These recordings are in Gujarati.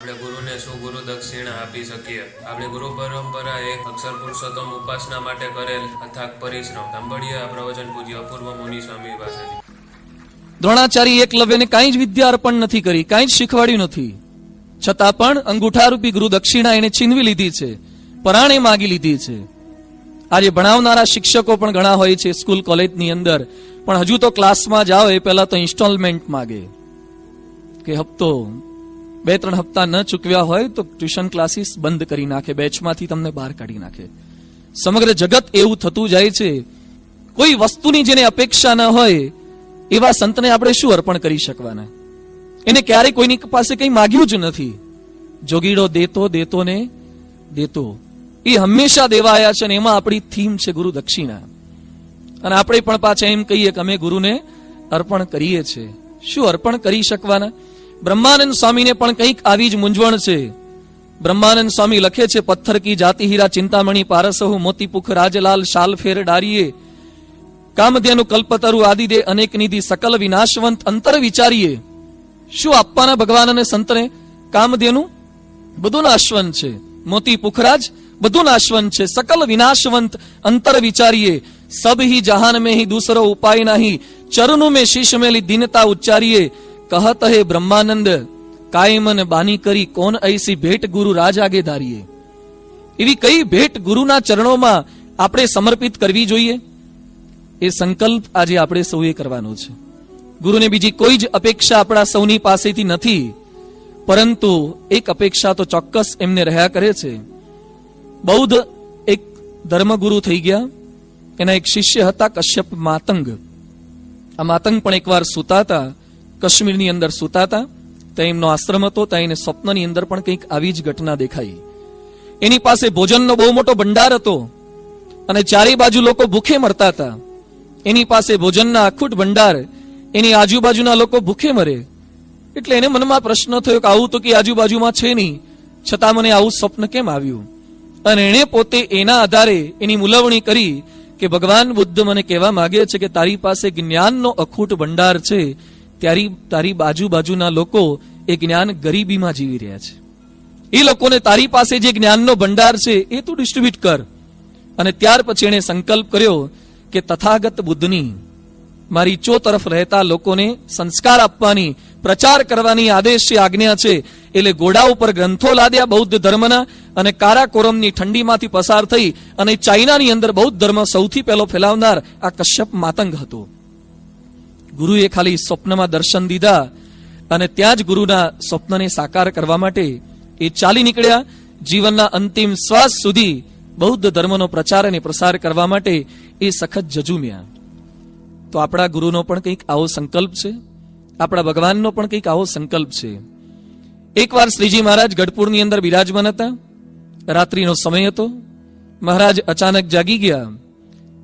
આપણે ગુરુને શું ગુરુ દક્ષિણા આપી શકીએ. આપણી ગુરુ પરંપરા એક અક્ષર પુરુષોત્તમ ઉપાસના માટે કરેલ અથાગ પરિશ્રમ. સાંભળીએ પ્રવચન પૂજ્ય અપૂર્વ મુનિ સ્વામી પાસેથી. દ્રોણાચાર્ય એકલવ્યને કાંઈ જ વિદ્યા અર્પણ નથી કરી, કાંઈ જ શીખવાડ્યું નથી. છતાં પણ અંગૂઠારૂપી ગુરુ દક્ષિણા એને છીનવી લીધી છે, પરાણે માગી લીધી છે. આજે ભણાવનારા શિક્ષકો પણ ઘણા હોય છે સ્કૂલ કોલેજની અંદર, પણ હજુ તો ક્લાસમાં જાઓ એ પહેલા તો ઇન્સ્ટોલમેન્ટ માગે. કે હપ્તો બે ત્રણ હપ્તા ન ચૂકવ્યા હોય તો ટ્યુશન ક્લાસીસ બંધ કરી નાખે, બેચમાંથી તમને બહાર કાઢી નાખે. સમગ્ર જગત એવું થતું જાય છે, કોઈ વસ્તુની જેને અપેક્ષા ન હોય, એવા સંતને આપણે શું અર્પણ કરી શકવાના? એને ક્યારેય કોઈની પાસે કંઈ માગ્યું જ નથી. જોગીડો દેતો દેતો ને દેતો. એ હંમેશા દેવા આવ્યા છે અને એમાં આપણી થીમ છે ગુરુ દક્ષિણા. અને આપણે પણ પાછા એમ કહીએ કે અમે ગુરુને અર્પણ કરીએ છીએ. શું અર્પણ કરી શકવાના? બ્રહ્માનંદ સ્વામીને પણ કંઈક આવી જ મૂંઝવણ છે. બ્રહ્માનંદ સ્વામી લખે છે, પથ્થર કી જાતિ હીરા ચિંતામણી પારસહુ મોતીપુખ રાજલાલ શાલફેર ડારીએ. કામધેનુ કલ્પતરુ આદિદે અનેક નિધિ સકલ વિનાશવંત અંતર વિચારીએ. શું આપવાના ભગવાન અને સંતને કામધેનુ? બધું નાશવંત છે. મોતી પુખરાજ, બધું નાશવંત છે. સકલ વિનાશવંત અંતર વિચારીએ. સબ હી જહાન મેં હી દૂસરો ઉપાય નહીં. ચરણું મેં શીશ મેલી દિનતા ઉચ્ચારીએ. કહત હે બ્રહ્માનંદ, કાયમન બાની કરી કોન ઐસી ભેટ ગુરુ રાજ આગે ધારીએ? એવી કઈ ભેટ ગુરુના ચરણોમાં આપણે સમર્પિત કરવી જોઈએ? એ સંકલ્પ આજે આપણે સૌએ કરવાનો છે. ગુરુને બીજી કોઈ જ અપેક્ષા આપણા સૌની પાસેથી નથી, પરંતુ એક અપેક્ષા તો ચોક્કસ એમને રહ્યા કરે છે. બૌદ્ધ એક ધર્મગુરુ થઈ ગયા, એના એક શિષ્ય હતા કશ્યપ માતંગ. આ માતંગ પણ એકવાર સૂતા હતા કાશ્મીરની અંદર સૂતા હતા ત્યાં એમનો આશ્રમ હતો, ત્યાં એને સ્વપ્નની અંદર પણ કંઈક આવી જ ઘટના દેખાઈ. એની પાસે ભોજનનો બહુ મોટો ભંડાર હતો અને ચારે બાજુ લોકો ભૂખે મરતા હતા. એની પાસે ભોજનના અખૂટ ભંડાર, એની આજુબાજુના લોકો ભૂખે મરે. એટલે એને મનમાં પ્રશ્ન થયો કે આવું તો કે આજુબાજુમાં છે નહીં, છતાં મને આવું સ્વપ્ન કેમ આવ્યું? અને એણે પોતે એના આધારે એની મુલવણી કરી કે ભગવાન બુદ્ધ મને કહેવા માગે છે કે તારી પાસે જ્ઞાનનો અખૂટ ભંડાર છે તારી તારી બાજુ બાજુના લોકો એ જ્ઞાન ગરીબીમાં જીવી રહ્યા છે. એ લોકોને તારી પાસે જે જ્ઞાનનો ભંડાર છે એ તું ડિસ્ટ્રીબ્યુટ કર. અને ત્યાર પછી એણે સંકલ્પ કર્યો કે તથાગત બુદ્ધની મારી ચો તરફ રહેતા લોકોને સંસ્કાર આપવાની, પ્રચાર કરવાની આદેશ છે, આજ્ઞા છે. એટલે ઘોડા ઉપર ગ્રંથો લાદ્યા બૌદ્ધ ધર્મના અને કારાકોરમની ઠંડીમાંથી પસાર થઈ અને ચાઇનાની અંદર બૌદ્ધ ધર્મ સૌથી પહેલો ફેલાવનાર આ કશ્યપ માતંગ હતો. ગુરુએ ખાલી સ્વપ્નમાં દર્શન દીધા અને ત્યાં જ ગુરુના સ્વપ્નને સાકાર કરવા માટે એ ચાલી નીકળ્યા. જીવનના અંતિમ શ્વાસ સુધી બૌદ્ધ ધર્મનો પ્રચાર અને પ્રસાર કરવા માટે એ સખત જજુમ્યા. તો આપણા ગુરુનો પણ કંઈક આવો સંકલ્પ છે? આપણા ભગવાનનો પણ કંઈક આવો સંકલ્પ છે? એકવાર શ્રીજી મહારાજ ગઢપુરની અંદર બિરાજમાન હતા. રાત્રિનો સમય હતો. મહારાજ અચાનક જાગી ગયા.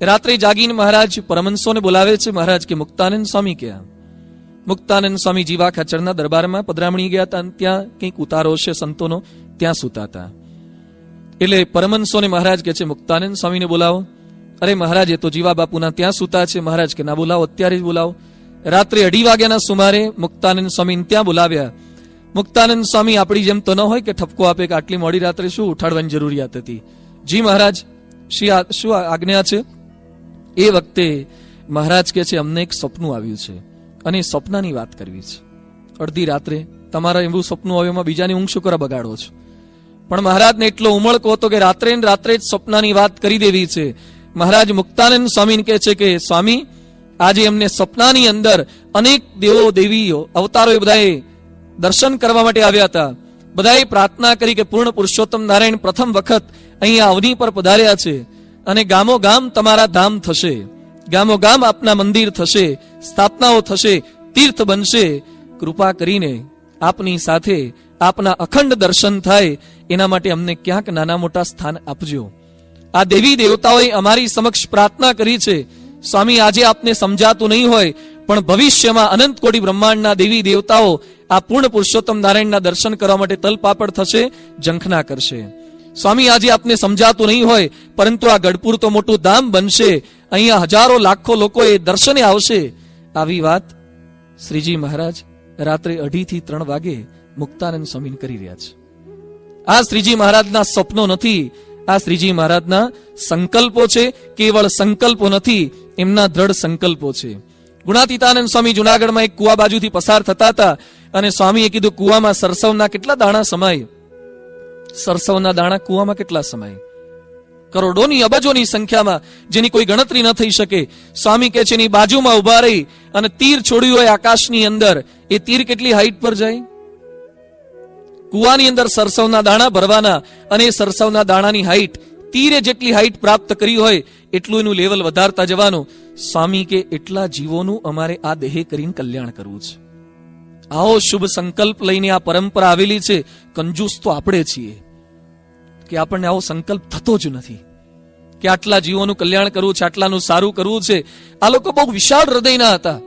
રાત્રે જાગીને મહારાજ પરમંશોને બોલાવે છે. મહારાજ કે, મુક્તાનંદ સ્વામી ક્યાં મુક્તાનંદ સ્વામી જીવા ખચરના દરબારમાં પધરામણી ગયા હતા ત્યાં કંઈક ઉતારો છે સંતોનો. ત્યાં સૂતા હતા એટલે પરમંશોને મહારાજ કે છે, મુક્તાનંદ સ્વામીને બોલાવો. અરે મહારાજ, એ તો જીવા બાપુના ત્યાં સૂતા છે. મહારાજ કે, ના બોલાવો, અત્યારે જ બોલાવો. રાત્રે અઢી વાગ્યાના સુમારે મુક્તાનંદ સ્વામીને ત્યાં બોલાવ્યા. મુક્તાનંદ સ્વામી, આપણી જેમ તો ન હોય કે ઠપકો આપે કે આટલી મોડી રાત્રે શું ઉઠાડવાની જરૂરિયાત હતી? જી મહારાજ શી આ- શું આજ્ઞા છે? એ વખતે મહારાજ કહે છે, અમને એક સપનું આવ્યું છે અને એ સપનાની વાત કરવી છે. અડધી રાત્રે તમારા એવું સપનું આવ્યું, એમાં બીજાની ઊંઘ શું કરવા બગાડો છો? પણ મહારાજને એટલો ઉમળકો હતો કે રાત્રે ને રાત્રે જ સપનાની વાત કરી દેવી છે. મહારાજ મુક્તાનંદ સ્વામીને કહે છે કે, સ્વામી, આજે એમને સપનાની અંદર અનેક દેવો, દેવીઓ, અવતારો એ બધાએ દર્શન કરવા માટે આવ્યા હતા. બધાએ પ્રાર્થના કરી કે પૂર્ણ પુરુષોત્તમ નારાયણ પ્રથમ વખત અહીંયા અવની પર પધાર્યા છે. અને ગામો ગામ તમારા ધામ થશે. ગામો ગામ આપના મંદિર થશે, સ્થાપનાઓ થશે, તીર્થ બનશે. કૃપા કરીને આપની સાથે આપના અખંડ દર્શન થાય, એના માટે અમને ક્યાંક નાના મોટા સ્થાન આપજો. આ દેવી દેવતાઓએ અમારી સમક્ષ પ્રાર્થના કરી છે. સ્વામી, આજે આપને સમજાતું નહીં હોય, પણ ભવિષ્યમાં અનંત કોટી બ્રહ્માંડના દેવી દેવતાઓ આ પૂર્ણ પુરુષોત્તમ નારાયણના દર્શન કરવા માટે તલપાપડ થશે, ઝંખના કરશે. સ્વામી આજે આપને સમજાતું નહીં હોય, પરંતુ આ ગઢપુર તો મોટું ધામ બનશે. અહીંયા હજારો લાખો લોકો એ દર્શને આવશે. આવી વાત શ્રીજી મહારાજ રાત્રે અઢી થી ત્રણ વાગે મુક્તાનંદ સ્વામી કરી રહ્યા છે. આ શ્રીજી મહારાજના સ્વપ્નો નથી. આ શ્રીજી મહારાજના સંકલ્પો છે. કેવળ સંકલ્પો નથી, એમના દ્રઢ સંકલ્પો છે. ગુણાતીતાનંદ સ્વામી જુનાગઢમાં એક કુવા બાજુથી પસાર થતા હતા અને સ્વામીએ કીધું, કુવામાં સરસવના કેટલા દાણા સમાય. સરસવના દાણા કુવામાં કેટલા સમાય? કરોડોની અબજોની સંખ્યામાં, જેની કોઈ ગણતરી ન થઈ શકે. સ્વામી કે છે, એની બાજુમાં ઊભા રહી અને તીર છોડ્યું હોય આકાશની અંદર, એ તીર કેટલી હાઈટ પર જાય? કુવાની અંદર સરસવના દાણા ભરવાના અને સરસવના દાણાની હાઈટ તીરે જેટલી હાઈટ પ્રાપ્ત કરી હોય, એટલું એનું લેવલ વધારતા જવાનું. સ્વામી કે, એટલા જીવોનું અમારે આ દેહે કરીને કલ્યાણ કરવું છે. આવો શુભ સંકલ્પ લઈને આ પરંપરા આવેલી છે. કંજૂસ તો આપણે છીએ. કે આપણને આવો સંકલ્પ થતો જ નથી. કે આટલા જીવોનું કલ્યાણ કરવું છે, આટલાનું સારું કરવું છે. આ લોકો બહુ વિશાળ હૃદયના હતા.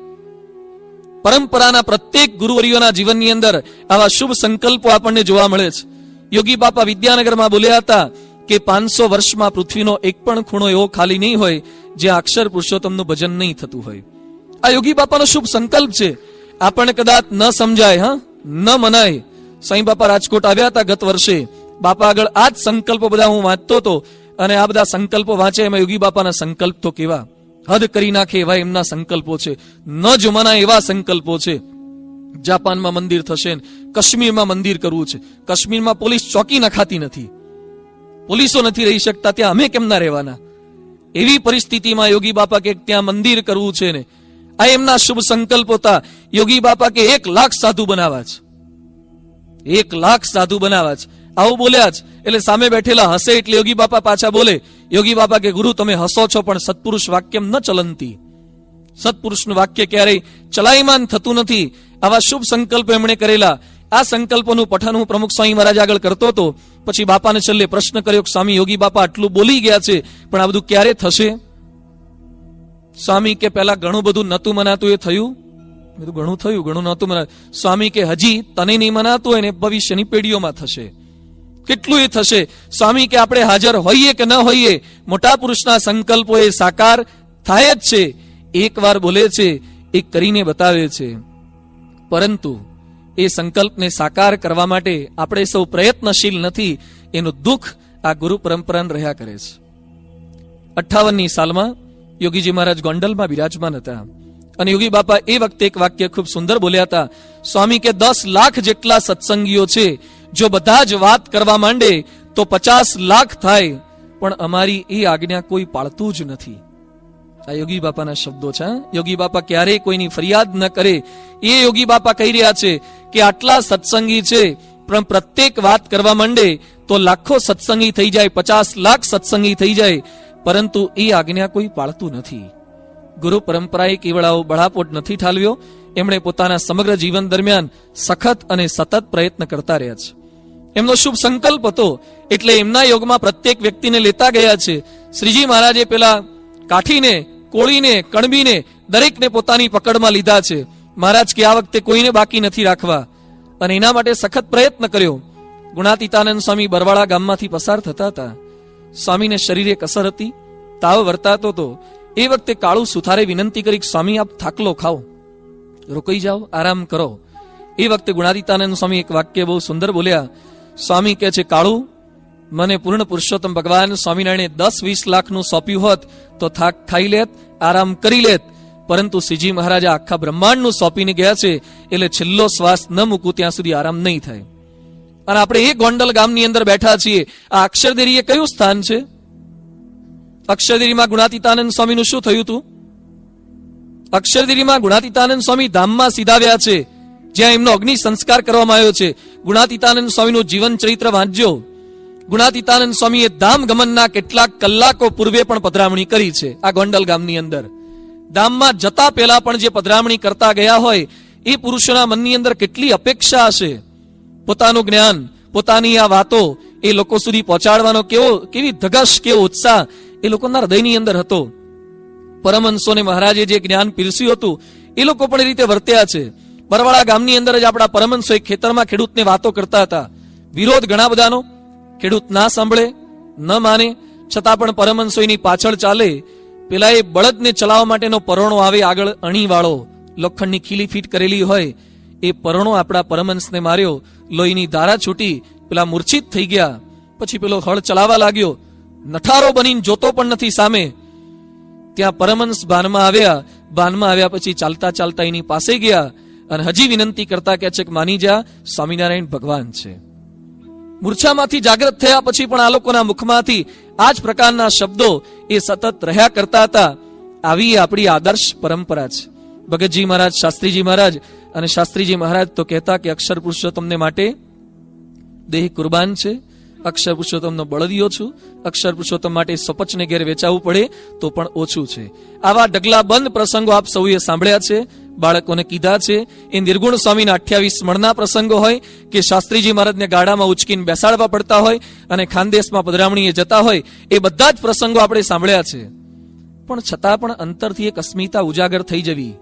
પરંપરાના પ્રત્યેક ગુરુવરીઓના જીવનની અંદર આવા શુભ સંકલ્પો આપણને જોવા મળે છે. યોગી બાપા વિદ્યાનગરમાં બોલ્યા હતા કે પાંચસો વર્ષમાં પૃથ્વીનો એક પણ ખૂણો એવો ખાલી નહીં હોય જે અક્ષર પુરુષોત્તમનું ભજન નહીં થતું હોય. આ યોગી બાપાનો શુભ સંકલ્પ છે. આપણને કદાચ ન સમજાય, હા? ન મનાય. સાંઈ બાપા રાજકોટ આવ્યા હતા ગત વર્ષે. બાપા આગળ આ જ સંકલ્પ બધા હું વાંચતો હતો અને આ બધા સંકલ્પો વાંચે એમાં યોગી બાપાના સંકલ્પ તો કેવા? હદ કરી નાખે એવા એમના સંકલ્પો છે. ન જ મનાય એવા સંકલ્પો છે. જાપાનમાં મંદિર થશે કાશ્મીરમાં મંદિર કરવું છે. કાશ્મીરમાં પોલીસ ચોકી નખાતી નથી. પોલીસો નથી રહી શકતા, ત્યાં અમે કેમ ના રહેવાના? એવી પરિસ્થિતિમાં યોગી બાપા કે ત્યાં મંદિર કરવું છે ને આ એમના શુભ સંકલ્પ હતા. યોગી બાપા કે એક લાખ સાધુ બનાવવા છે. એક લાખ સાધુ બનાવવા છે. આવું બોલ્યા જ એટલે સામે બેઠેલા હસે એટલે યોગી બાપા પાછા બોલે, યોગી બાપા કે ગુરુ, તમે હસો છો, પણ સત્પુરુષ વાક્યમ ન ચલંતી. સત્પુરુષનું વાક્ય ક્યારેય ચલાયમાન થતું નથી. આવા શુભ સંકલ્પ એમણે કરેલા. આ સંકલ્પોનું પઠન હું પ્રમુખ સ્વામી મહારાજ આગળ કરતો હતો. પછી બાપાને છેલ્લે પ્રશ્ન કર્યો કે, સ્વામી, યોગી બાપા આટલું બોલી ગયા છે, પણ આ બધું ક્યારે થશે? સ્વામી કે પહેલા ઘણું બધું નતું મનાતું એ થયું? બધું ઘણું થયું, ઘણું નહોતું મનાતું. સ્વામી કે, હજી તને નહીં મનાતું હોય ને, ભવિષ્યની પેઢીઓમાં થશે. કેટલું એ થશે? સ્વામી કે, આપણે હાજર હોઈએ કે ન હોઈએ, મોટા પુરુષના સંકલ્પો એ સાકાર થાય જ છે. એકવાર બોલે છે એ કરીને બતાવે છે. પરંતુ એ સંકલ્પને સાકાર કરવા માટે આપણે સૌ પ્રયત્નશીલ નથી, એનું દુઃખ આ ગુરુ પરંપરાને રહ્યા કરે છે. અઠ્ઠાવનની સાલમાં યોગીજી મહારાજ ગોંડલમાં બિરાજમાન હતા. અને યોગી બાપા એ વખતે એક વાક્ય ખૂબ સુંદર બોલ્યા હતા. સ્વામી કે દસ લાખ જેટલા સત્સંગીઓ છે, જો બધા જ વાત કરવા માંડે, તો પચાસ લાખ થાય. પણ અમારી એ આજ્ઞા કોઈ પાળતું જ નથી. આ યોગી બાપાના શબ્દો છે યોગી બાપા ક્યારેય કોઈની ફરિયાદ ન કરે. એ યોગી બાપા કહી રહ્યા છે કે આટલા સત્સંગી છે, પણ પ્રત્યેક વાત કરવા માંડે, તો લાખો સત્સંગી થઈ જાય, પચાસ લાખ સત્સંગી થઈ જાય. પરંતુ એ આજ્ઞા કોઈ પાળતું નથી. ગુરુ પરંપરાએ કેવળ આવો બળાપોટ નથી ઠાલવ્યો, એમણે પોતાના સમગ્ર જીવન દરમિયાન સખત અને સતત પ્રયત્ન કરતા રહ્યા છે. એમનો શુભ સંકલ્પ હતો, એટલે એમના યોગમાં પ્રત્યેક વ્યક્તિને લેતા ગયા છે. શ્રીજી મહારાજે પેલા કાઠીને, કોળીને, કણબીને દરેકને પોતાની પકડમાં લીધા છે. મહારાજ કે આ વખતે કોઈને બાકી નથી રાખવા. અને એના માટે સખત પ્રયત્ન કર્યો. ગુણાતીતાનંદ સ્વામી બરવાળા ગામમાંથી પસાર થતા હતા. સ્વામીને શરીરે કસર હતી, તાવ વર્તાતો હતો. એ વખતે કાળુ સુથારે વિનંતી કરી સ્વામી, આપ થાકલો, ખાઓ. રોકાઈ જાઓ, આરામ કરો. એ વખતે ગુણાદિતાનંદ સ્વામી એક વાક્ય બહુ સુંદર બોલ્યા, સ્વામી કહે છે, કાળુ, મને પૂર્ણ પુરુષોત્તમ ભગવાન સ્વામિનારાયણે દસ વીસ લાખનું સોંપ્યું હોત, તો થાક ખાઈ લેત, આરામ કરી લેત. પરંતુ શ્રીજી મહારાજા આખા બ્રહ્માંડનું સોંપીને ગયા છે, એટલે છેલ્લો શ્વાસ ન મૂકું, ત્યાં સુધી આરામ નહીં થાય. અને આપણે એ ગોંડલ ગામની અંદર બેઠા છીએ. આ અક્ષરદેરી એ કયું સ્થાન છે? અક્ષરદેરીમાં ગુણાતીતાનંદ સ્વામીનું શું થયું હતું? અક્ષરદેરીમાં ગુણાતીતાનંદ સ્વામી ધામમાં સીધાવ્યા છે. જ્યાં એમનો અગ્નિ સંસ્કાર કરવામાં આવ્યો છે. ગુણાતીતાનંદ સ્વામીનું જીવન ચરિત્ર વાંચજો. ગુણાતીતાનંદ સ્વામીએ ધામ ગમનના કેટલાક કલાકો પૂર્વે પણ પધરામણી કરી છે આ ગોંડલ ગામની અંદર. ધામમાં જતા પહેલા પણ જે પધરામણી કરતા ગયા હોય, એ પુરુષોના મનની અંદર કેટલી અપેક્ષા હશે? પોતાનું જ્ઞાન, પોતાની આ વાતો એ લોકો સુધી પહોંચાડવાનો કેવો, કેવી ધગશ, કેવો ઉત્સાહ એ લોકોના હૃદયની અંદર હતો. પરમહંસોને મહારાજે જે જ્ઞાન પીરસ્યું હતું, એ લોકો પણ એ રીતે વર્ત્યા છે. બરવાળા ગામની અંદર જ આપણા પરમહંસો એક ખેતરમાં ખેડૂતને વાતો કરતા હતા. વિરોધ ઘણા બધાનો, ખેડૂત ના સાંભળે, ન માને, છતાં પણ પરમહંસો એની પાછળ ચાલે. પેલા એ બળદને ચલાવવા માટેનો પરોણો આવે આગળ અણીવાળો, લોખંડની ખીલી ફીટ કરેલી હોય એ પરણો આપણા પરમહંસને માર્યો, લોહીની ધારા છૂટી, પેલા મૂર્છિત થઈ ગયા, પછી પેલો હળ ચલાવવા લાગ્યો. નઠારો બનીને જોતો પણ નથી સામે. ત્યાં પરમહંસ બાનમાં આવ્યા બાનમાં આવ્યા પછી ચાલતા ચાલતા એની પાસે ગયા અને હજી વિનંતી કરતા કે છે કે, માની જા, સ્વામિનારાયણ ભગવાન છે. મૂર્છામાંથી જાગૃત થયા પછી પણ આ લોકોના મુખમાંથી આ જ પ્રકારના શબ્દો એ સતત રહ્યા કરતા હતા. આવી આપણી આદર્શ પરંપરા છે. ભગતજી મહારાજ, શાસ્ત્રીજી મહારાજ અને શાસ્ત્રીજી મહારાજ તો કહેતા કે અક્ષર પુરુષોત્તમને માટે દેહ કુરબાન છે. અક્ષર પુરુષોત્તમનો બળદિયો છું. અક્ષર પુરુષોત્તમ માટે સપચને ઘેર વેચાવવું પડે તો પણ ઓછું છે. આવા ડગલા બંધ પ્રસંગો આપ સૌએ સાંભળ્યા છે, બાળકોને કીધા છે. એ નિર્ગુણ સ્વામીના અઠ્યાવીસ મણના પ્રસંગો હોય કે શાસ્ત્રીજી મહારાજને ગાડામાં ઉચકીને બેસાડવા પડતા હોય અને ખાનદેશમાં પધરામણીએ જતા હોય, એ બધા જ પ્રસંગો આપણે સાંભળ્યા છે. પણ છતાં પણ અંતરથી એક અસ્મિતા ઉજાગર થઈ જવી.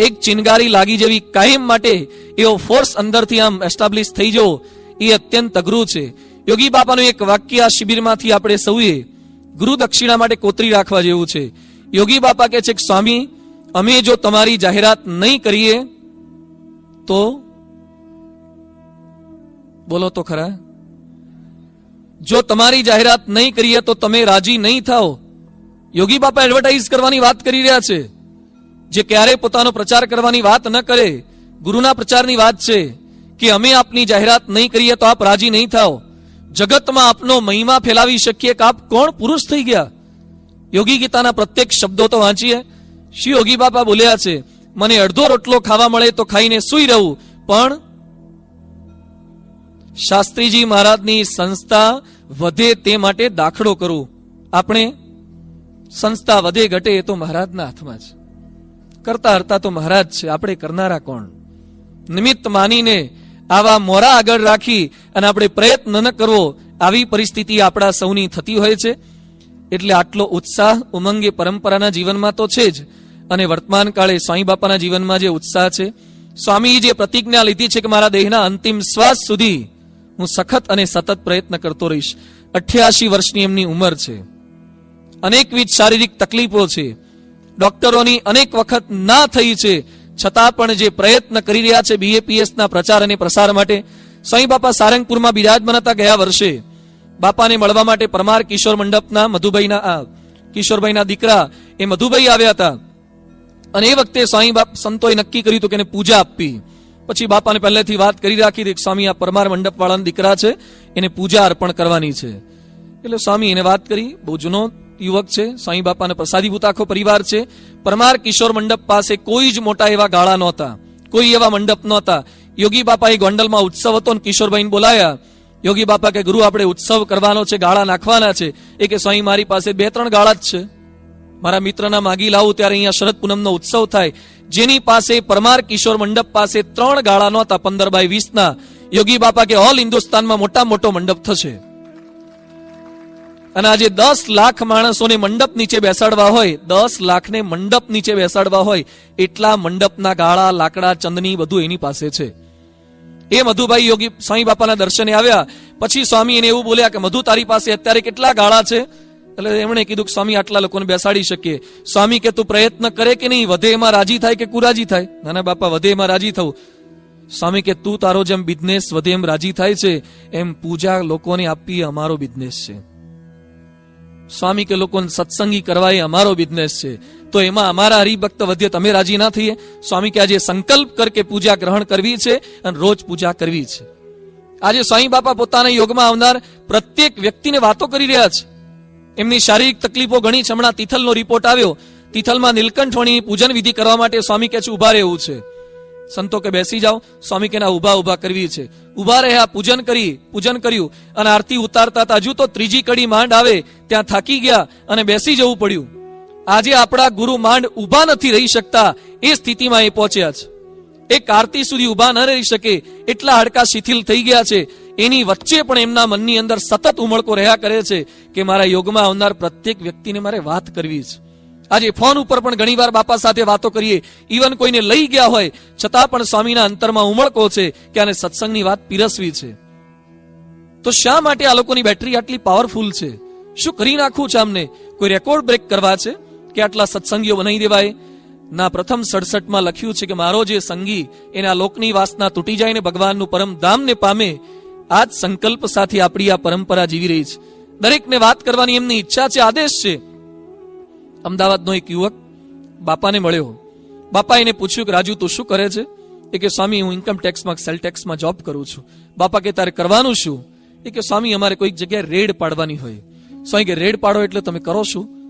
એક ચિનગારી લાગી જેવી કાયમ માટે એવો ફોર્સ અંદરથી આમ એસ્ટાબ્લિશ થઈ જવો એ અત્યંત અઘરું છે. યોગી બાપાનું એક વાક્ય આ શિબિરમાંથી આપણે સૌએ ગુરુ દક્ષિણા માટે કોતરી રાખવા જેવું છે. યોગી બાપા કહે છે કે, સ્વામી, અમે જો તમારી જાહેરાત નહીં કરીએ તો બોલો તો ખરા. જો તમારી જાહેરાત નહીં કરીએ તો તમે રાજી નહીં થાઓ. યોગી બાપા એડવર્ટાઇઝ કરવાની વાત કરી રહ્યા છે. જે ક્યારે પોતાનો પ્રચાર કરવાની વાત ન કરે, ગુરુના પ્રચારની વાત છે કે અમે આપની જાહેરાત નહીં કરીએ તો આપ રાજી નહીં થાઓ. જગતમાં આપનો મહિમા ફેલાવી શકીએ કે આપ કોણ પુરુષ થઈ ગયા? યોગી ગીતાના પ્રત્યેક શબ્દો તો વાંચીએ. શ્રી યોગી બાપા બોલ્યા છે, મને અડધો રોટલો ખાવા મળે તો ખાઈને સુઈ રહું. પણ શાસ્ત્રીજી મહારાજની સંસ્થા વધે તે માટે દાખલો કરું. આપણે સંસ્થા વધે ઘટે એ તો મહારાજના હાથમાં છે કરતા હરતા તો મહારાજ છે, આપણે કરનારા કોણ? નિમિત્ત માનીને આવા મોરા આગળ રાખી અને આપણે પ્રયત્ન ન કરવો, આવી પરિસ્થિતિ આપણા સૌની થતી હોય છે. એટલે આટલો ઉત્સાહ ઉમંગે પરંપરાના જીવનમાં તો છે જ. અને વર્તમાન કાળે સ્વામી બાપાના જીવનમાં જે ઉત્સાહ છે, સ્વામીએ જે પ્રતિજ્ઞા લીધી છે કે મારા દેહના અંતિમ શ્વાસ સુધી હું સખત અને સતત પ્રયત્ન કરતો રહીશ. અઠ્યાસી વર્ષની એમની ઉંમર છે. અનેકવિધ શારીરિક તકલીફો છે. ડોક્ટરોની અનેક વખત ના થઈ છે. છતાં પણ જે પ્રયત્ન કરી રહ્યા છે બીએપીએસ ના પ્રચાર અને પ્રસાર માટે, સ્વામી બાપા સારંગપુરમાં બિરાજમાન હતા ગયા વર્ષે. બાપાને મળવા માટે પરમાર કિશોર મંડપના મધુભાઈના કિશોરભાઈના દીકરા એ મધુભાઈ આવ્યા હતા. અને એ વખતે સ્વામી બાપ, સંતોએ નક્કી કર્યું હતું કે એને પૂજા આપવી. પછી બાપાને પહેલેથી વાત કરી રાખી હતી સ્વામી, આ પરમાર મંડપ વાળાના દીકરા છે, એને પૂજા અર્પણ કરવાની છે. એટલે સ્વામી એને વાત કરી, બહુ જૂનો યુવક છે સ્વામી બાપાના પ્રસાદીભૂત આખો પરિવાર છે. પરમાર કિશોર મંડપ પાસે કોઈ જ મોટા એવા ગાળા નહોતા, કોઈ એવા મંડપ નહોતા. યોગી બાપાએ ગોંડલમાં ઉત્સવ હતો ને કિશોરભાઈને બોલાયા. યોગી બાપા કે, ગુરુ, આપણે ઉત્સવ કરવાનો છે, ગાળા નાખવાના છે. એ કે સ્વામી મારી પાસે બે ત્રણ ગાળા જ છે. મારા મિત્રના માગી લાવું ત્યારે અહીંયા શરદ પૂનમનો ઉત્સવ થાય. જેની પાસે પરમાર કિશોર મંડપ પાસે ત્રણ ગાળા નહોતા, પંદર બાય વીસના. યોગી બાપા કે, ઓલ હિન્દુસ્તાનમાં મોટા મોટો મંડપ થશે. અને આજે દસ લાખ માણસોને મંડપ નીચે બેસાડવા હોય, દસ લાખને મંડપ નીચે બેસાડવા હોય, એટલા મંડપના ગાળા, લાકડા, ચંદની બધું એની પાસે છે. એ મધુભાઈ યોગી સ્વામી બાપાના દર્શને આવ્યા. પછી સ્વામી એને એવું બોલ્યા કે, મધુ, તારી પાસે અત્યારે કેટલા ગાળા છે? એટલે એમણે કીધું કે, સ્વામી, આટલા લોકોને બેસાડી શકીએ. સ્વામી કે, તું પ્રયત્ન કરે કે નહીં? વધે એમાં રાજી થાય કે કુરાજી થાય? નાના બાપા, વધે એમાં રાજી થવું. સ્વામી કે, તું તારો જેમ બિઝનેસ વધે એમ રાજી થાય છે, એમ પૂજા લોકોને આપવી અમારો બિઝનેસ છે. સ્વામી કે લોકોને સત્સંગી કરવા એ અમારો બિઝનેસ છે. તો એમાં અમારા હરિભક્ત વધ્ય તમે રાજી ના થઈએ. સ્વામી કે આજે સંકલ્પ કર કે પૂજા ગ્રહણ કરવી છે અને રોજ પૂજા કરવી છે. આજે સ્વામી બાપા પોતાના યોગમાં આવનાર પ્રત્યેક વ્યક્તિને વાતો કરી રહ્યા છે. એમની શારીરિક તકલીફો ઘણી છે. હમણાં તિથલનો રિપોર્ટ આવ્યો. તિથલમાં નીલકંઠવણી પૂજન વિધિ કરવા માટે સ્વામી કે છે ઊભા રહેવું છે. સંતો કે બેસી જાઓ, સ્વામી કે ના ઊભા ઊભા કરવી છે. ઊભા રહ્યા, પૂજન કરી, પૂજન કર્યું, અને આરતી ઉતારતા હતા હજુ તો ત્રીજી કડી માંડ આવે, ત્યાં થાકી ગયા, અને બેસી જવું પડ્યું. આજે આપણા ગુરુ માંડ ઊભા નથી રહી શકતા, એ સ્થિતિમાં એ પહોંચ્યા છે. એક આરતી સુધી ઊભા ન રહી શકે, એટલા હાડકા શિથિલ થઈ ગયા છે. એની વચ્ચે પણ એમના મનની અંદર સતત ઉમળકો રહ્યા કરે છે, કે મારા યોગમાં આવનાર પ્રત્યેક વ્યક્તિને મારે વાત કરવી છે. આજે ફોન ઉપર પણ ઘણીવાર બાપા સાથે વાતો કરીએ. ઇવન કોઈને લઈ ગયા હોય, છતાં પણ સ્વામીના અંતરમાં ઉમળકો છે કે આને સત્સંગની વાત પીરસવી છે. તો શા માટે આ લોકોની બેટરી આટલી પાવરફુલ છે? શું કરી નાખવું છે અમને કોઈ રેકોર્ડ બ્રેક કરવા છે કે આટલા સત્સંગીઓ બનાવી દેવાય? ના, પ્રથમ સડસઠમાં લખ્યું છે કે મારો જે સંગી, એના લોકની વાસના તૂટી જાય ને ભગવાનનું પરમ ધામને પામે, આ જ સંકલ્પ સાથે આપણી આ પરંપરા જીવી રહી છે. દરેકને વાત કરવાની એમની ઈચ્છા છે, આદેશ છે. અમદાવાદનો એક યુવક બાપાને મળ્યો. બાપા એને પૂછ્યું કે, રાજુ, તું શું કરે છે? એ કે, સ્વામી, હું ઇન્કમ ટેક્સમાં સેલ ટેક્સમાં જોબ કરું છું. બાપા કે, તારે કરવાનું શું? એ કે, સ્વામી, અમારે કોઈક જગ્યાએ રેડ પાડવાની હોય. સ્વામી કે, રેડ પાડો એટલે તમે કરો શું?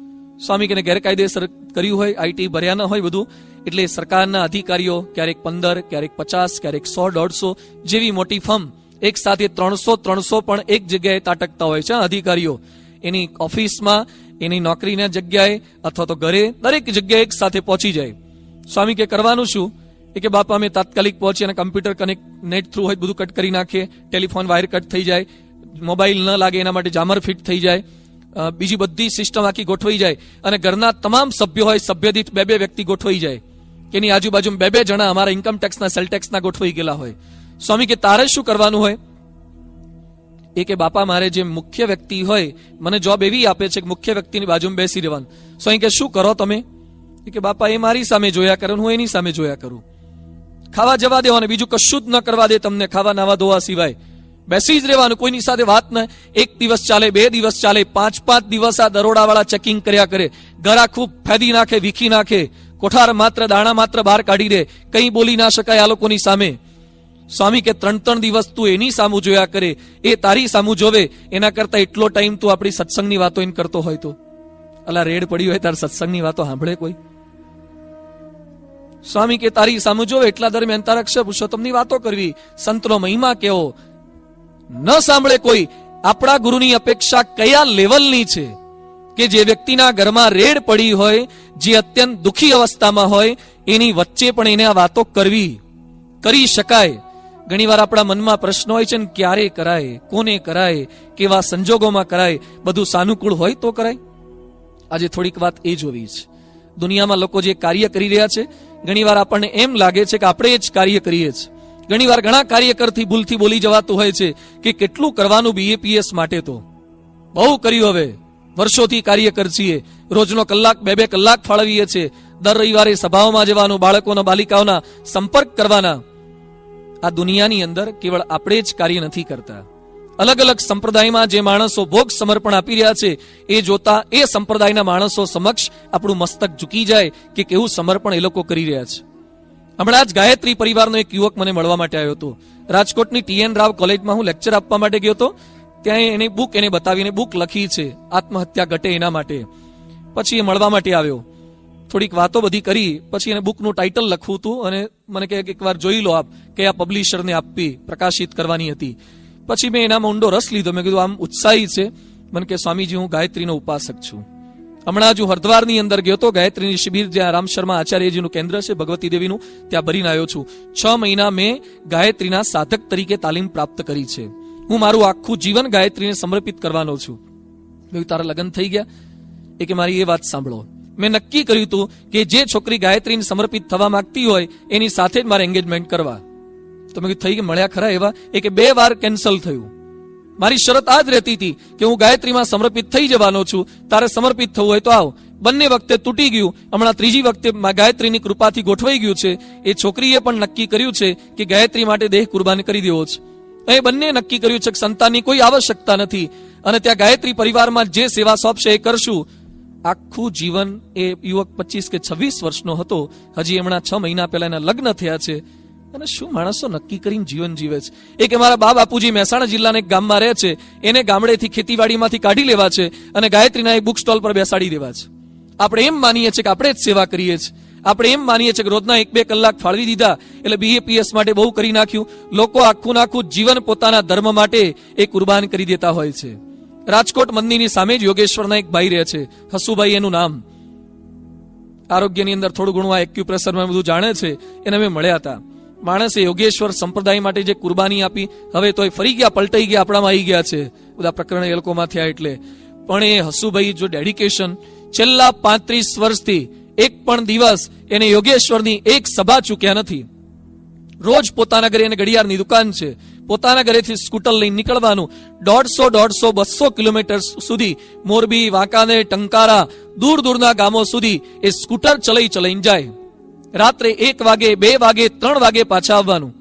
સ્વામી કે ગેરકાયદેસર કર્યું હોય આઈટી ભર્યા ન હોય બધું, એટલે સરકારના અધિકારીઓ ક્યારેક પંદર, ક્યારેક પચાસ, ક્યારેક સો, દોઢસો જેવી મોટી ફર્મ એક સાથે ત્રણસો ત્રણસો પણ એક જગ્યાએ તાટકતા હોય છે અધિકારીઓ. એની ઓફિસમાં એની નોકરીના જગ્યાએ અથવા તો ઘરે દરેક જગ્યાએ એક સાથે પહોંચી જાય. સ્વામી કે, કરવાનું શું? એ કે, બાપા, અમે તાત્કાલિક પહોંચી અને કમ્પ્યુટર કનેક્ટ, નેટ થ્રુ હોય બધું કટ કરી નાખીએ. ટેલિફોન વાયર કટ થઈ જાય. મોબાઈલ ન લાગે એના માટે જામર ફિટ થઈ જાય. બીજી બધી સિસ્ટમ આખી ગોઠવાઈ જાય અને ઘરના તમામ સભ્યો હોય સભ્ય દીઠ બે બે વ્યક્તિ ગોઠવાઈ જાય. એની આજુબાજુ બે બે જણા અમારા ઇન્કમ ટેક્સના સેલ ગોઠવાઈ ગયેલા હોય. સ્વામી કે, તારે શું કરવાનું હોય? એ કે, બાપા, મારે જે મુખ્ય વ્યક્તિ હોય, મને જોબ એવી આપે છે કે મુખ્ય વ્યક્તિની બાજુમાં બેસી રહેવાનું. સો અહીં કે, શું કરો તમે? કે, બાપા, એ મારી સામે જોયા કરે હું એની સામે જોયા કરું. ખાવા જવા દેવાનું, બીજું કશું જ ન કરવા દે તમને ખાવા નાવા ધોવા સિવાય. બેસી જ રહેવાનું, કોઈની સાથે વાત ન. એક દિવસ ચાલે, બે દિવસ ચાલે, પાંચ પાંચ દિવસ આ દરોડાવાળા ચેકિંગ કર્યા કરે. ઘર આખું ફેદી નાખે, વીખી નાખે. કોઠાર માત્ર, દાણા માત્ર બહાર કાઢી દે. કંઈ બોલી ના શકાય આ લોકોની સામે. સ્વામી કે ત્રણ ત્રણ દિવસ તું એની સામું જોયા કરે, એ તારી સામું જોવે, એના કરતા એટલો ટાઈમ તું આપણી સત્સંગની વાતો એને કરતો હોય તો. અલા, રેડ પડી હોય તાર સત્સંગની વાતો સાંભળે કોઈ? સ્વામી કે તારી સામું જોવે, એટલા દરમિયાન તારા અક્ષર પુરુષોત્તમની વાતો કરવી, સંતનો મહિમા કેવો? ન સાંભળે કોઈ, આપણા ગુરુની અપેક્ષા કયા લેવલની છે? કે જે વ્યક્તિના ઘરમાં રેડ પડી હોય, જે અત્યંત દુખી અવસ્થામાં હોય, એની વચ્ચે પણ એને આ વાતો કરવી, કરી શકાય. ઘણીવાર આપણા મનમાં પ્રશ્ન હોય છે ને, ક્યારે કરાય? કોને કરાય? કેવા સંજોગોમાં કરાય? બધું સાનુકૂળ હોય તો કરાય? આજે થોડીક વાત એ જોવી છે. દુનિયામાં લોકો જે કાર્ય કરી રહ્યા છે, ઘણીવાર આપણને એમ લાગે છે કે આપણે જ કાર્ય કરીએ છીએ. ઘણીવાર ઘણા કાર્યકરથી ભૂલથી બોલી જવાતું હોય છે કે કેટલું કરવાનું બીએપીએસ માટે તો. બહુ કર્યું હવે. વર્ષોથી કાર્યકર છીએ. રોજનો કલાક, બે બે કલાક ફાળવીએ છીએ. દર રવિવારે સભાઓમાં જવાનું, બાળકોના બાલિકાઓના સંપર્ક કરવાના. આ દુનિયાની અંદર કેવળ આપણે જ કાર્ય નથી કરતા. અલગ અલગ સંપ્રદાયમાં જે માણસો ભોગ સમર્પણ આપી રહ્યા છે, એ જોતા એ સંપ્રદાયના માણસો સમક્ષ આપણું મસ્તક ઝૂકી જાય કે કેવું સમર્પણ એ લોકો કરી રહ્યા છે. હમણાં જ ગાયત્રી પરિવારનો એક યુવક મને મળવા માટે આવ્યો હતો. રાજકોટની ટીએન રાવ કોલેજમાં હું લેક્ચર આપવા માટે ગયો હતો. ત્યાં એને બુક એને બતાવીને બુક લખી છે, આત્મહત્યા ઘટે એના માટે. પછી એ મળવા માટે આવ્યો. થોડીક વાતો બધી કરી, પછી એને બુકનું ટાઇટલ લખવું હતું અને મને કહે કે એકવાર જોઈ લો આપ, કે આ પબ્લિશરને આપવી પ્રકાશિત કરવાની હતી. પછી મેં એનામાં ઊંડો રસ લીધો. મેં કીધું, આમ ઉત્સાહી છે. મને કે સ્વામીજી, હું ગાયત્રીનો ઉપાસક છું. હમણાં જ હું હરદ્વારની અંદર ગયો હતો. ગાયત્રીની શિબિર જ્યાં રામ શર્મા આચાર્યજીનું કેન્દ્ર છે, ભગવતી દેવીનું, ત્યાં ભરીને આવ્યો છું. છ મહિના મેં ગાયત્રીના સાધક તરીકે તાલીમ પ્રાપ્ત કરી છે. હું મારું આખું જીવન ગાયત્રીને સમર્પિત કરવાનો છું. મેં તારા લગ્ન થઈ ગયા. એ કે, મારી એ વાત સાંભળો. મેં નક્કી કર્યું હતું કે જે છોકરી ગાયત્રીને સમર્પિત થવા માંગતી હોય, એની સાથે જ મારે એન્ગેજમેન્ટ કરવા. તો મેં કીધું, થઈ કે મળ્યા ખરા એવા. એ કે, બે વાર કેન્સલ થયું. મારી શરત આ જ રહેતી હતી કે હું ગાયત્રીમાં સમર્પિત થઈ જવાનો છું, તારે સમર્પિત થવું હોય તો આવ. બંને વખતે તૂટી ગયું. હમણાં ત્રીજી વખતે ગાયત્રીની કૃપાથી ગોઠવાઈ ગયું છે. એ છોકરીએ પણ નક્કી કર્યું છે કે ગાયત્રી માટે દેહ કુરબાન કરી દેવો છે. એ બંને નક્કી કર્યું છે કે સંતાનની કોઈ આવશ્યકતા નથી. અને ત્યાં ગાયત્રી પરિવારમાં જે સેવા સોંપશે એ કરશું. આખું જીવન એ યુવક પચીસ કે છવ્વીસ વર્ષનો હતો. હજી હમણાં છ મહિના પહેલા એના લગ્ન થયા છે. અને શું માણસો નક્કી કરીને જીવન જીવે છે? એક અમારા બા બાપુજી મહેસાણા જિલ્લાના એક ગામમાં રહે છે. એને ગામડેથી ખેતીવાડીમાંથી કાઢી લેવા છે અને ગાયત્રીના એક બુક સ્ટોલ પર બેસાડી દેવા છે. આપણે એમ માનીએ છીએ કે આપણે જ સેવા કરીએ છીએ. આપણે એમ માનીએ છીએ કે રોજના એક બે કલાક ફાળવી દીધા એટલે બીએપીએસ માટે બહુ કરી નાખ્યું. લોકો આખું નાખું જીવન પોતાના ધર્મ માટે એ કુરબાન કરી દેતા હોય છે. રાજકોટ મંદિરની સામે જ યોગેશ્વરના એક ભાઈ રહે છે. હસુભાઈ એનું નામ. આરોગ્યની અંદર થોડું ઘણું આ એક્યુપ્રેશરમાં બધું જાણે છે, એને અમે મળ્યા હતા. માણસે યોગેશ્વર સંપ્રદાય માટે જે કુરબાની આપી, હવે તોય ફરી ગયા, પલટાઈ ગયા, આપણામાં આવી ગયા છે. બધા પ્રકરણ એ લોકોમાં થયા એટલે. પણ એ હસુભાઈ જો ડેડિકેશન છેલ્લા પાંત્રીસ વર્ષથી એક પણ દિવસ એને યોગેશ્વરની એક સભા ચૂક્યા નથી. રોજ પોતાના ઘરે એને ઘડિયાળની દુકાન છે. પોતાના ઘરેથી સ્કૂટર લઈને નીકળવાનું દોઢસો દોઢસો, બસો કિલોમીટર સુધી મોરબી વાંકાને ટંકારા, દૂર દૂરના ગામો સુધી એ સ્કૂટર ચલાઈ ચલાઈને જાય. રાત્રે એક વાગે, બે વાગે, ત્રણ વાગે પાછા આવવાનું.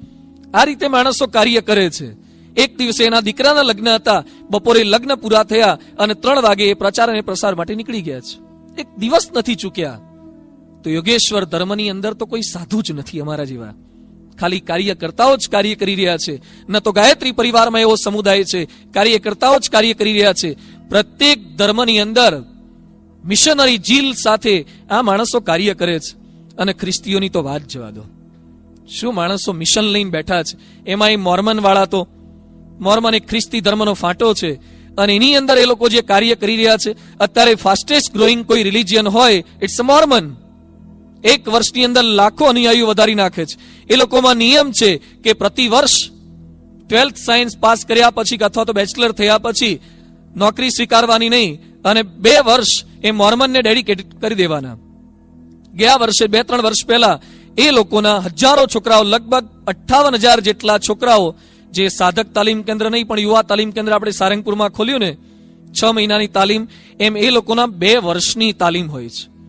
આ રીતે માણસો કાર્ય કરે છે. એક દિવસે એના દીકરાના લગ્ન હતા. બપોરે લગ્ન પૂરા થયા અને ત્રણ વાગે એ પ્રચાર અને પ્રસાર માટે નીકળી ગયા છે. એક દિવસ નથી ચૂક્યા. તો યોગેશ્વર ધર્મની અંદર તો કોઈ સાધુ જ નથી અમારા જેવા. ખાલી કાર્યકર્તાઓ જ કાર્ય કરી રહ્યા છે. ન તો ગાયત્રી પરિવારમાં એવો સમુદાય છે. કાર્યકર્તાઓ જ કાર્ય કરી રહ્યા છે. પ્રત્યેક ધર્મની અંદર મિશનરી જીલ સાથે આ માણસો કાર્ય કરે છે. અને ખ્રિસ્તીઓની તો વાત જવા દો. શું માણસો મિશન લઈને બેઠા છે? એમાં એ મોર્મન વાળા તો, મોર્મન એક ખ્રિસ્તી ધર્મનો ફાંટો છે. અને એની અંદર એ લોકો જે કાર્ય કરી રહ્યા છે, અત્યારે ફાસ્ટેસ્ટ ગ્રોઈંગ કોઈ રિલિજિયન હોય ઇટ્સ મોર્મન. એક વર્ષની અંદર લાખો અનુયાયીઓ વધારી નાખે છે. એ લોકોમાં નિયમ છે કે પ્રતિ વર્ષ ટ્વેલ્થ સાયન્સ પાસ કર્યા પછી અથવા તો બેચલર થયા પછી નોકરી સ્વીકારવાની નહીં અને બે વર્ષ એ મોર્મનને ડેડિકેટ કરી દેવાના. ગયા વર્ષે બે ત્રણ વર્ષ પહેલા એ લોકોના હજારો છોકરાઓ, લગભગ અઠ્ઠાવન હજાર જેટલા છોકરાઓ જે સાધક તાલીમ કેન્દ્ર નહીં, પણ યુવા તાલીમ કેન્દ્ર આપણે સારંગપુરમાં ખોલ્યું ને, છ મહિનાની તાલીમ, એમ એ લોકોના બે વર્ષની તાલીમ હોય છે.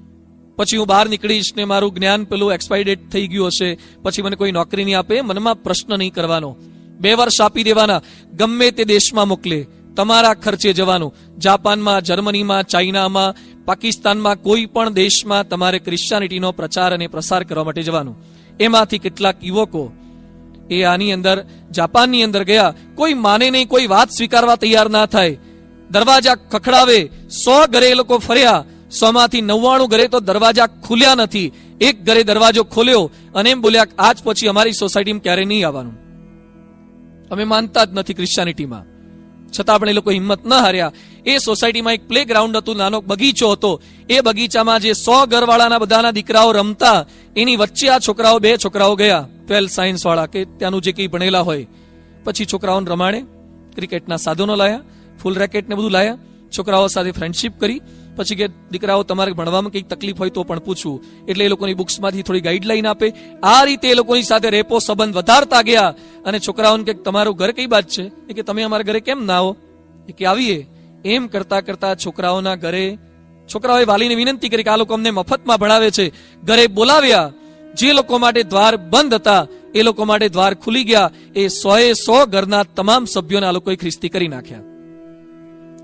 પછી હું બહાર નીકળીશ ને મારું જ્ઞાન પેલું એક્સપાયર ડેટ થઈ ગયું હશે, પછી મને કોઈ નોકરી નહીં આપે, મનમાં પ્રશ્ન નહીં કરવાનો. બે વર્ષ આપી દેવાના, ગમે તે દેશમાં મોકલે, તમારા ખર્ચે જવાનું. જાપાનમાં, જર્મનીમાં, ચાઇનામાં, પાકિસ્તાનમાં કોઈ પણ દેશમાં તમારે ક્રિશ્ચિયાનિટીનો પ્રચાર અને પ્રસાર કરવા માટે જવાનું. એમાંથી કેટલાક યુવકો એ આની અંદર, જાપાનની અંદર ગયા. કોઈ માને નહીં, કોઈ વાત સ્વીકારવા તૈયાર ના થાય. દરવાજા ખખડાવે, સો ઘરે એ લોકો ફર્યા. સો માંથી નવ્વાણું ઘરે તો દરવાજા ખુલ્યા નથી. એક ઘરે દરવાજો ખોલ્યો અને એમ બોલ્યા આજ પછી અમારી સોસાયટીમાં ક્યારે નહીં આવવાનું. અમે માનતા જ નથી ક્રિશ્ચિયાનિટીમાં. છતાં પણ એ લોકો હિંમત ન હાર્યા. એ સોસાયટીમાં એક પ્લે ગ્રાઉન્ડ હતું, નાનો બગીચો હતો. એ બગીચામાં જે સો ઘરવાળાના બધાના દીકરાઓ રમતા, એની વચ્ચે આ છોકરાઓ, બે છોકરાઓ ગયા. ટ્વેલ્થ સાયન્સ વાળા કે ત્યાંનું જે કંઈ ભણેલા હોય. પછી છોકરાઓને રમાડે, ક્રિકેટના સાધનો લાયા, ફૂલ રેકેટ ને બધું લાયા. છોકરાઓ સાથે ફ્રેન્ડશિપ કરી. પછી કે દીકરાઓ, તમારે ભણવામાં કંઈક તકલીફ હોય તો પણ પૂછવું એટલે એ લોકોની બુક્સમાંથી થોડી ગાઈડલાઈન આપે. આ રીતે એ લોકોની સાથે રેપો સંબંધ વધારતા ગયા. અને છોકરાઓને કે, તમારું ઘર કઈ બાત છે? એ કે, તમે અમારા ઘરે કેમ ના આવો? એ કે, આવીએ. એમ કરતા કરતા છોકરાઓના ઘરે, છોકરાઓએ વાલીને વિનંતી કરી કે, આ લોકો અમને મફતમાં ભણાવે છે. ઘરે બોલાવ્યા. જે લોકો માટે દ્વાર બંધ હતા, એ લોકો માટે દ્વાર ખુલી ગયા. એ સોએ સો ઘરના તમામ સભ્યોને આ લોકોએ ખ્રિસ્તી કરી નાખ્યા.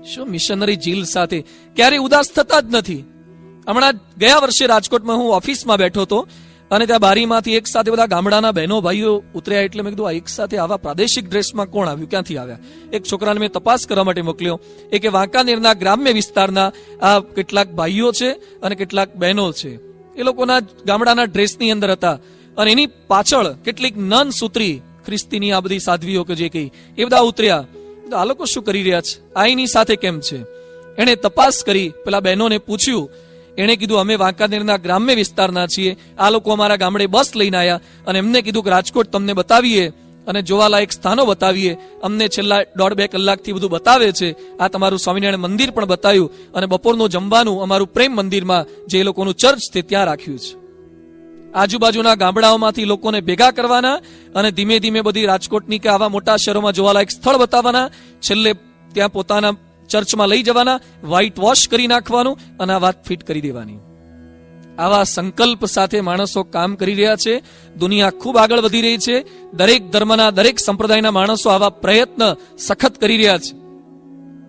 શું મિશનરી જીલ સાથે? ક્યારેય ઉદાસ થતા જ નથી. હમણાં ગયા વર્ષે રાજકોટમાં હું ઓફિસમાં બેઠો હતો અને ત્યાં બારીમાંથી એક સાથે બધા ગામડાના બહેનો ભાઈઓ ઉતર્યા એટલે મેં કીધું, આ એક સાથે આવા પ્રાદેશિક ડ્રેસમાં કોણ આવ્યું? ક્યાંથી આવ્યા? એક છોકરાને મેં તપાસ કરવા માટે મોકલ્યો. એ કે વાંકાનેરના ગ્રામ્ય વિસ્તારના આ કેટલાક ભાઈઓ છે અને કેટલાક બહેનો છે. એ લોકોના ગામડાના ડ્રેસની અંદર હતા. અને એની પાછળ કેટલીક નન સૂત્રી ખ્રિસ્તીની આ બધી સાધ્વીઓ કે જે કઈ, એ બધા ઉતર્યા. આ લોકો શું કરી રહ્યા છે? આ સાથે કેમ છે? એણે તપાસ કરી. પેલા બહેનોને પૂછ્યું. એણે કીધું, અમે વાંકાનેરના ગ્રામ્ય વિસ્તારના છીએ. આ લોકો અમારા ગામડે બસ લઈને આવ્યા અને એમને કીધું કે રાજકોટ તમને બતાવીએ અને જોવાલાયક સ્થાનો બતાવીએ. અમને છેલ્લા દોઢ બે કલાકથી બધું બતાવે છે. આ તમારું સ્વામિનારાયણ મંદિર પણ બતાવ્યું અને બપોરનું જમવાનું અમારું પ્રેમ મંદિરમાં જે લોકોનું ચર્ચ છે ત્યાં રાખ્યું છે. આજુબાજુના ગામડાઓમાંથી લોકોને ભેગા કરવાના અને ધીમે ધીમે બધી રાજકોટની કે આવા મોટા શહેરોમાં જોવાલાયક સ્થળ બતાવવાના. છેલ્લે ત્યાં પોતાના ચર્ચમાં લઈ જવાના વ્હાઇટ વોશ કરી નાખવાનું અને આ વાત ફિટ કરી દેવાની. આવા સંકલ્પ સાથે માણસો કામ કરી રહ્યા છે. દુનિયા ખૂબ આગળ વધી રહી છે. દરેક ધર્મના દરેક સંપ્રદાયના માણસો આવા પ્રયત્ન સખત કરી રહ્યા છે.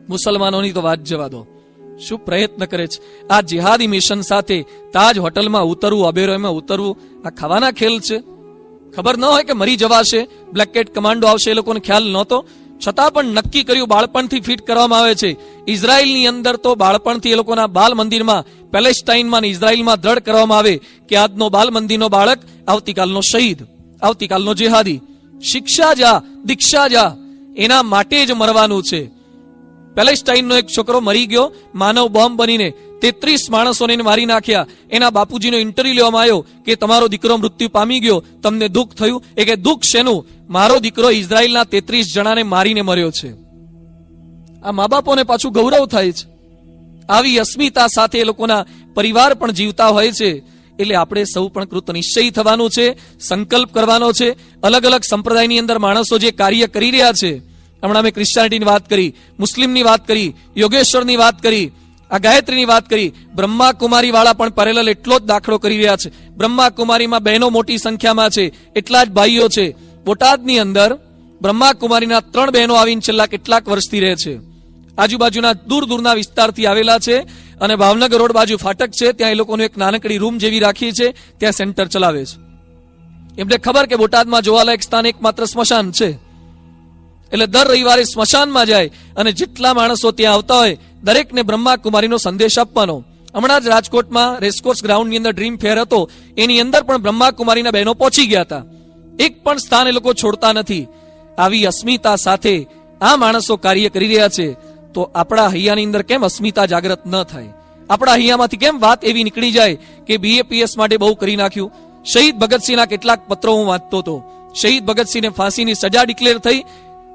મુસલમાનોની તો વાત જવા દો. શું પ્રયત્ન કરે છે? આ જિહાદી મિશન સાથે તાજ હોટલમાં ઉતરવું, અબેરોયમાં ઉતરવું, આ ખાવાના ખેલ છે? ખબર ન હોય કે મરી જવાશે બ્લેકેટ કમાન્ડો આવશે એ લોકોને ખ્યાલ નહોતો? છતાં પણ નક્કી કર્યું બાળપણથી ફિટ કરવામાં આવે છે. ઇઝરાયલની અંદર તો બાળપણથી એ લોકોના બાલ મંદિરમાં, પેલેસ્ટાઇનમાં અને ઇઝરાયલમાં દ્રઢ કરવામાં આવે કે આજનો બાલ મંદિરનો બાળક, આવતીકાલનો શહીદ, આવતીકાલનો જેહાદી. શિક્ષા જા, દીક્ષા જા. એના માટે જ મરવાનું છે. પેલેસ્ટાઇનનો એક છોકરો મરી ગયો, માનવ બોમ્બ બનીને. તેત્રીસ માણસોને મારી નાખ્યા. એના બાપુજીનો ઇન્ટરવ્યુ લેવામાં આવ્યો કે તમારો દીકરો મૃત્યુ પામી ગયો, તમને દુઃખ થયું? એ કે દુઃખ શેનું? મારો દીકરો ઇઝરાયલના તેત્રીસ જણાને મારીને મર્યો છે. આ મા બાપોને પાછું ગૌરવ થાય છે. આવી અસ્મિતા સાથે એ લોકોના પરિવાર પણ જીવતા હોય છે. એટલે આપણે સૌ પણ કૃત નિશ્ચયી થવાનું છે, સંકલ્પ કરવાનો છે. અલગ અલગ સંપ્રદાયની અંદર માણસો જે કાર્ય કરી રહ્યા છે હમણાં મેં ક્રિશ્ચિયાનિટીની વાત કરી મુસ્લિમની વાત કરી યોગેશ્વરની વાત કરી, આ ગાયત્રીની વાત કરી. બ્રહ્મા કુમારી વાળા પણ પેરેલલ એટલો જ દાખલો કરી રહ્યા છે. બ્રહ્મા કુમારીમાં બહેનો મોટી સંખ્યામાં છે, એટલા જ ભાઈઓ છે. બોટાદની અંદર બ્રહ્મા કુમારીના ત્રણ બહેનો આવીને છેલ્લા કેટલાક વર્ષથી રહે છે. આજુબાજુના દૂર દૂરના વિસ્તારથી આવેલા છે અને ભાવનગર રોડ બાજુ ફાટક છે, ત્યાં એ લોકોનું એક નાનકડી રૂમ જેવી રાખી છે, ત્યાં સેન્ટર ચલાવે છે. એમને ખબર કે બોટાદમાં જોવાલાયક સ્થાન એકમાત્ર સ્મશાન છે. એટલે દર રવિવારે સ્મશાનમાં જાય અને જેટલા માણસો ત્યાં આવતા હોય, દરેકને બ્રહ્મા સંદેશ આપવાનો. હમણાં જ રાજકોટમાં રેસકોર્સ ગ્રાઉન્ડની અંદર ડ્રીમ ફેર હતો. એની અંદર પણ બ્રહ્મા બહેનો પહોંચી ગયા હતા. એક પણ સ્થાન એ લોકો છોડતા નથી. આવી અસ્મિતા સાથે આ માણસો કાર્ય કરી રહ્યા છે. તો આપણા હૈયાની અંદર કેમ અસ્મિતા જાગૃત ન થાય? આપણા હૈયામાંથી કેમ વાત એવી નીકળી જાય કે બીએપીએસ માટે બહુ કરી નાખ્યું? શહીદ ભગતસિંહના કેટલાક પત્રો હું વાંચતો હતો. શહીદ ભગતસિંહને ફાંસીની સજા ડિક્લેર થઈ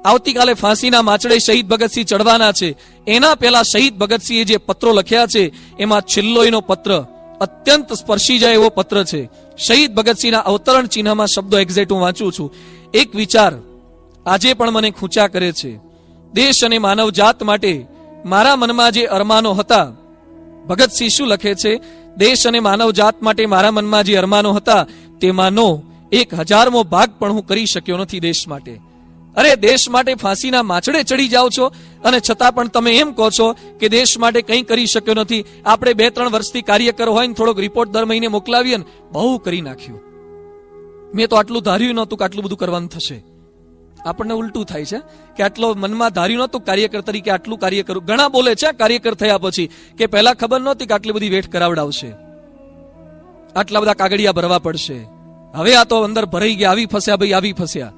આવતીકાલે ફાંસીના માચડે શહીદ ભગતસિંહ ચડવાના છે. એના પહેલા શહીદ ભગતસિંહે જે પત્રો લખ્યા છે, એમાં છેલ્લો એનો પત્ર, અત્યંત સ્પર્શી જાય એવો પત્ર છે. શહીદ ભગતસિંહના અવતરણ ચિહ્નમાં શબ્દો એક્ઝેક્ટ હું વાંચું છું. એક વિચાર આજે પણ મને ખૂંચા કરે છે. દેશ અને માનવ જાત માટે મારા મનમાં જે અરમાનો હતા, ભગતસિંહ શું લખે છે? દેશ અને માનવ જાત માટે મારા મનમાં જે અરમાનો હતા, તેમાંનો એક હજારમો ભાગ પણ હું કરી શક્યો નથી દેશ માટે. અરે, દેશ માટે ફાંસીના માછડે ચડી જાઓ છો? અને છતાં પણ તમે એમ કહો છો કે દેશ માટે કંઈ કરી શક્યો નથી. આપણે બે ત્રણ વર્ષથી કાર્યકર હોય ને થોડોક રિપોર્ટ દર મહિને મોકલાવીએ ને બહુ કરી નાખ્યું. મેં તો આટલું ધાર્યું નહોતું કે આટલું બધું કરવાનું થશે. આપણને ઉલટું થાય છે કે આટલો મનમાં ધાર્યું નહોતું કાર્યકર તરીકે આટલું કાર્ય કરું. ઘણા બોલે છે કાર્યકર થયા પછી કે પહેલા ખબર નહોતી કે આટલી બધી વેઠ કરાવડાવશે. આટલા બધા કાગળિયા ભરવા પડશે. હવે આ તો અંદર ભરાઈ ગયા, આવી ફસ્યા ભાઈ, આવી ફસ્યા.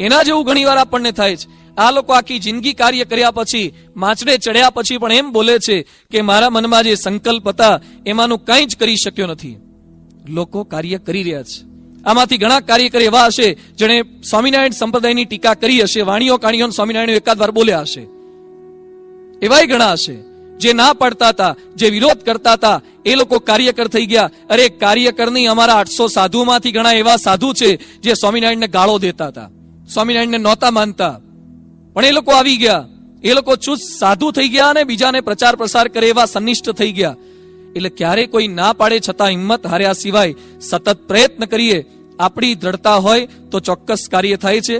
એના જેવું ઘણીવાર આપણને થાય છે. આ લોકો આખી જિંદગી કાર્ય કર્યા પછી માચડે ચડ્યા પછી પણ એમ બોલે છે કે મારા મનમાં જે સંકલ્પ હતા, એમાંનું કંઈ જ કરી શક્યો નથી. લોકો કાર્ય કરી રહ્યા છે. આમાંથી ઘણા કાર્યકર એવા હશે, જેણે સ્વામિનારાયણ સંપ્રદાયની ટીકા કરી હશે, વાણીઓ કાણીઓ સ્વામિનારાયણ એકાદ વાર બોલ્યા હશે. એવાય ઘણા હશે, જે ના પાડતા હતા, જે વિરોધ કરતા હતા, એ લોકો કાર્યકર થઈ ગયા. અરે કાર્યકર નહીં, અમારા આઠસો સાધુમાંથી ઘણા એવા સાધુ છે, જે સ્વામિનારાયણને ગાળો દેતા હતા. સ્વામિનારાયણને નહોતા માનતા. પણ એ લોકો આવી ગયા. એ લોકો ચુસ્ત સાધુ થઈ ગયા અને બીજાને પ્રચાર પ્રસાર કરે એવા સનિષ્ઠ થઈ ગયા. એટલે ક્યારે કોઈ ના પાડે છતાં હિંમત હાર્યા સિવાય સતત પ્રયત્ન કરીએ. આપણી દ્રઢતા હોય તો ચોક્કસ કાર્ય થાય છે.